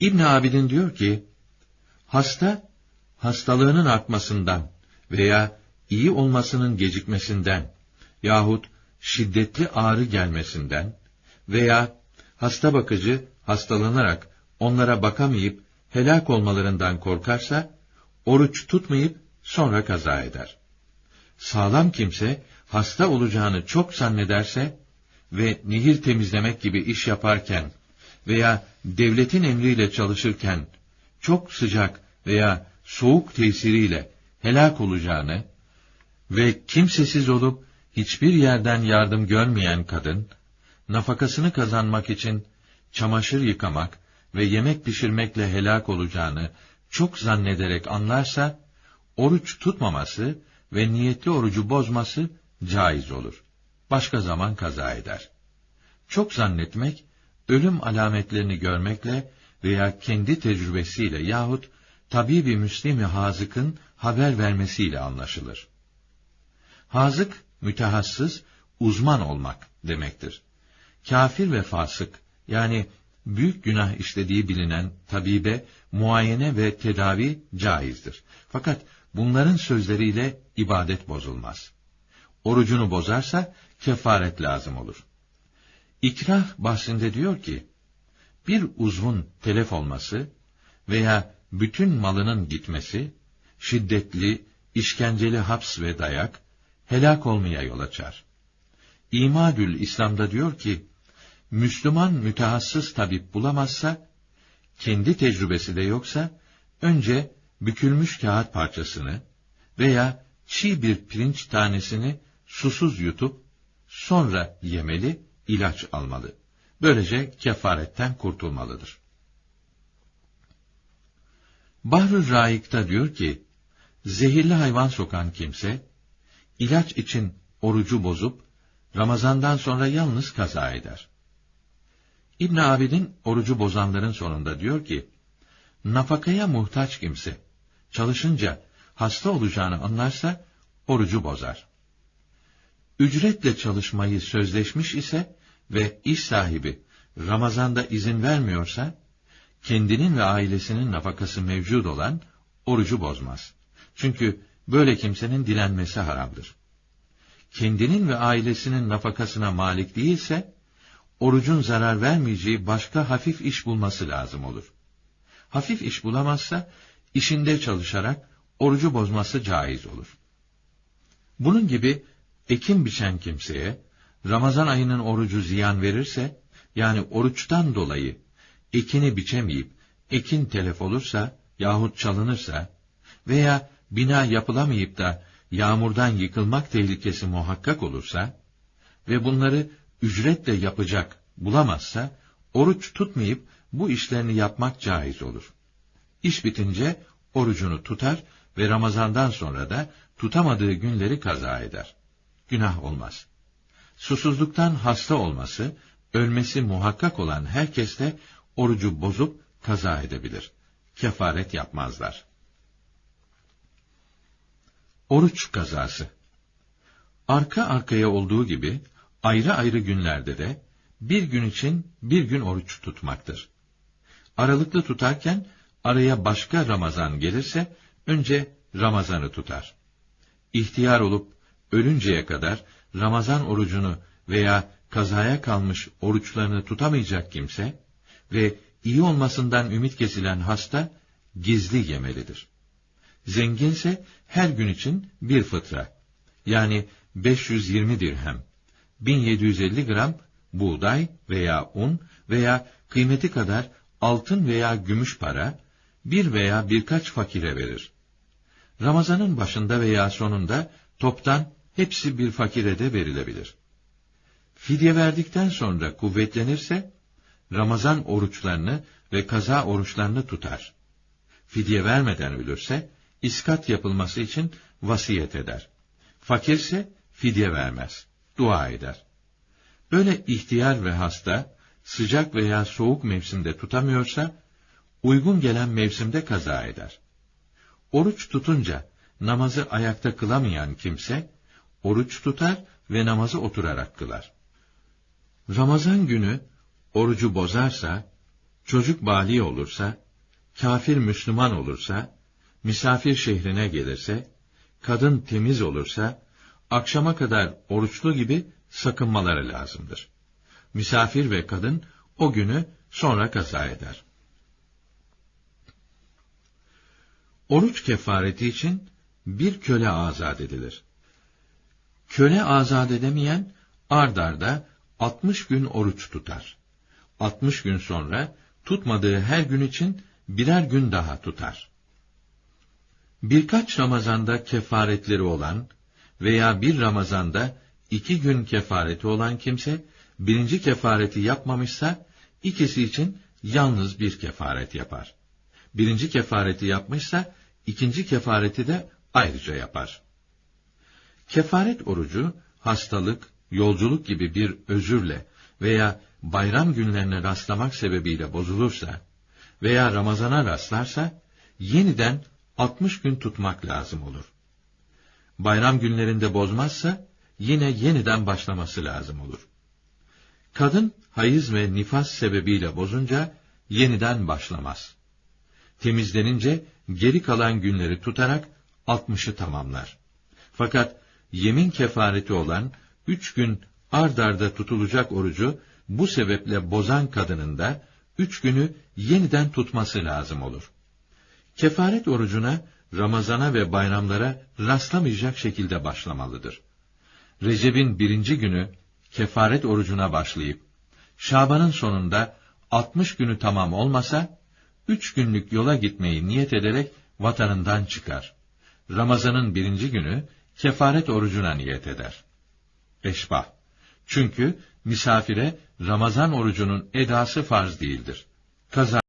İbn Abidin diyor ki, hasta, hastalığının artmasından veya iyi olmasının gecikmesinden yahut şiddetli ağrı gelmesinden veya hasta bakıcı hastalanarak onlara bakamayıp helak olmalarından korkarsa, oruç tutmayıp sonra kaza eder. Sağlam kimse, hasta olacağını çok zannederse ve nehir temizlemek gibi iş yaparken veya devletin emriyle çalışırken çok sıcak veya soğuk tesiriyle helak olacağını ve kimsesiz olup hiçbir yerden yardım görmeyen kadın, nafakasını kazanmak için çamaşır yıkamak ve yemek pişirmekle helak olacağını çok zannederek anlarsa, oruç tutmaması ve niyetli orucu bozması caiz olur. Başka zaman kaza eder. Çok zannetmek, ölüm alametlerini görmekle veya kendi tecrübesiyle yahut tabi bir müslimi hazıkın haber vermesiyle anlaşılır. Hazık, mütehassıs, uzman olmak demektir. Kafir ve fasık, yani büyük günah işlediği bilinen tabibe, muayene ve tedavi caizdir. Fakat bunların sözleriyle ibadet bozulmaz. Orucunu bozarsa kefaret lazım olur. İkrah bahsinde diyor ki, bir uzvun telef olması veya bütün malının gitmesi, şiddetli, işkenceli haps ve dayak, helak olmaya yol açar. İmadül İslam'da diyor ki, Müslüman mütehassıs tabip bulamazsa, kendi tecrübesi de yoksa, önce bükülmüş kağıt parçasını veya çiğ bir pirinç tanesini susuz yutup, sonra yemeli, ilaç almalı. Böylece kefaretten kurtulmalıdır. Bahrü Raik'ta diyor ki, zehirli hayvan sokan kimse, ilaç için orucu bozup, Ramazandan sonra yalnız kaza eder. İbn Abidin orucu bozanların sonunda diyor ki, nafakaya muhtaç kimse, çalışınca hasta olacağını anlarsa, orucu bozar. Ücretle çalışmayı sözleşmiş ise ve iş sahibi Ramazan'da izin vermiyorsa, kendinin ve ailesinin nafakası mevcud olan orucu bozmaz. Çünkü böyle kimsenin dilenmesi haramdır. Kendinin ve ailesinin nafakasına malik değilse, orucun zarar vermeyeceği başka hafif iş bulması lazım olur. Hafif iş bulamazsa, işinde çalışarak orucu bozması caiz olur. Bunun gibi ekim biçen kimseye, Ramazan ayının orucu ziyan verirse, yani oruçtan dolayı ekini biçemeyip, ekin telef olursa yahut çalınırsa veya bina yapılamayıp da yağmurdan yıkılmak tehlikesi muhakkak olursa ve bunları ücretle yapacak bulamazsa, oruç tutmayıp bu işlerini yapmak caiz olur. İş bitince orucunu tutar ve Ramazandan sonra da tutamadığı günleri kaza eder. Günah olmaz. Susuzluktan hasta olması, ölmesi muhakkak olan herkes de orucu bozup kaza edebilir. Kefaret yapmazlar. Oruç kazası Arka arkaya olduğu gibi, ayrı ayrı günlerde de, bir gün için bir gün oruç tutmaktır. Aralıklı tutarken, araya başka Ramazan gelirse, önce Ramazan'ı tutar. İhtiyar olup, ölünceye kadar, Ramazan orucunu veya kazaya kalmış oruçlarını tutamayacak kimse ve iyi olmasından ümit kesilen hasta gizli yemelidir. Zenginse her gün için bir fıtra, yani 520 dirhem, 1750 gram buğday veya un veya kıymeti kadar altın veya gümüş para, bir veya birkaç fakire verir. Ramazanın başında veya sonunda toptan hepsi bir fakire de verilebilir. Fidye verdikten sonra kuvvetlenirse, Ramazan oruçlarını ve kaza oruçlarını tutar. Fidye vermeden ölürse, iskat yapılması için vasiyet eder. Fakirse fidye vermez, dua eder. Böyle ihtiyar ve hasta, sıcak veya soğuk mevsimde tutamıyorsa, uygun gelen mevsimde kaza eder. Oruç tutunca, namazı ayakta kılamayan kimse, oruç tutar ve namazı oturarak kılar. Ramazan günü, orucu bozarsa, çocuk bali olursa, kafir Müslüman olursa, misafir şehrine gelirse, kadın temiz olursa, akşama kadar oruçlu gibi sakınmaları lazımdır. Misafir ve kadın o günü sonra kaza eder. Oruç kefareti için bir köle azat edilir. Köle azat edemeyen ard arda 60 gün oruç tutar. 60 gün sonra tutmadığı her gün için birer gün daha tutar. Birkaç Ramazanda kefaretleri olan veya bir Ramazanda iki gün kefareti olan kimse, birinci kefareti yapmamışsa, ikisi için yalnız bir kefaret yapar. Birinci kefareti yapmışsa, ikinci kefareti de ayrıca yapar. Kefaret orucu, hastalık, yolculuk gibi bir özürle veya bayram günlerine rastlamak sebebiyle bozulursa veya Ramazana rastlarsa, yeniden 60 gün tutmak lazım olur. Bayram günlerinde bozmazsa, yine yeniden başlaması lazım olur. Kadın, hayız ve nifas sebebiyle bozunca, yeniden başlamaz. Temizlenince, geri kalan günleri tutarak 60'ı tamamlar. Fakat, yemin kefareti olan, üç gün ard arda tutulacak orucu, bu sebeple bozan kadının da, üç günü yeniden tutması lazım olur. Kefaret orucuna, Ramazana ve bayramlara rastlamayacak şekilde başlamalıdır. Recep'in birinci günü kefaret orucuna başlayıp, Şaban'ın sonunda 60 günü tamam olmasa, üç günlük yola gitmeyi niyet ederek vatanından çıkar. Ramazan'ın birinci günü kefaret orucuna niyet eder. Eşbah. Çünkü misafire Ramazan orucunun edası farz değildir. Kaza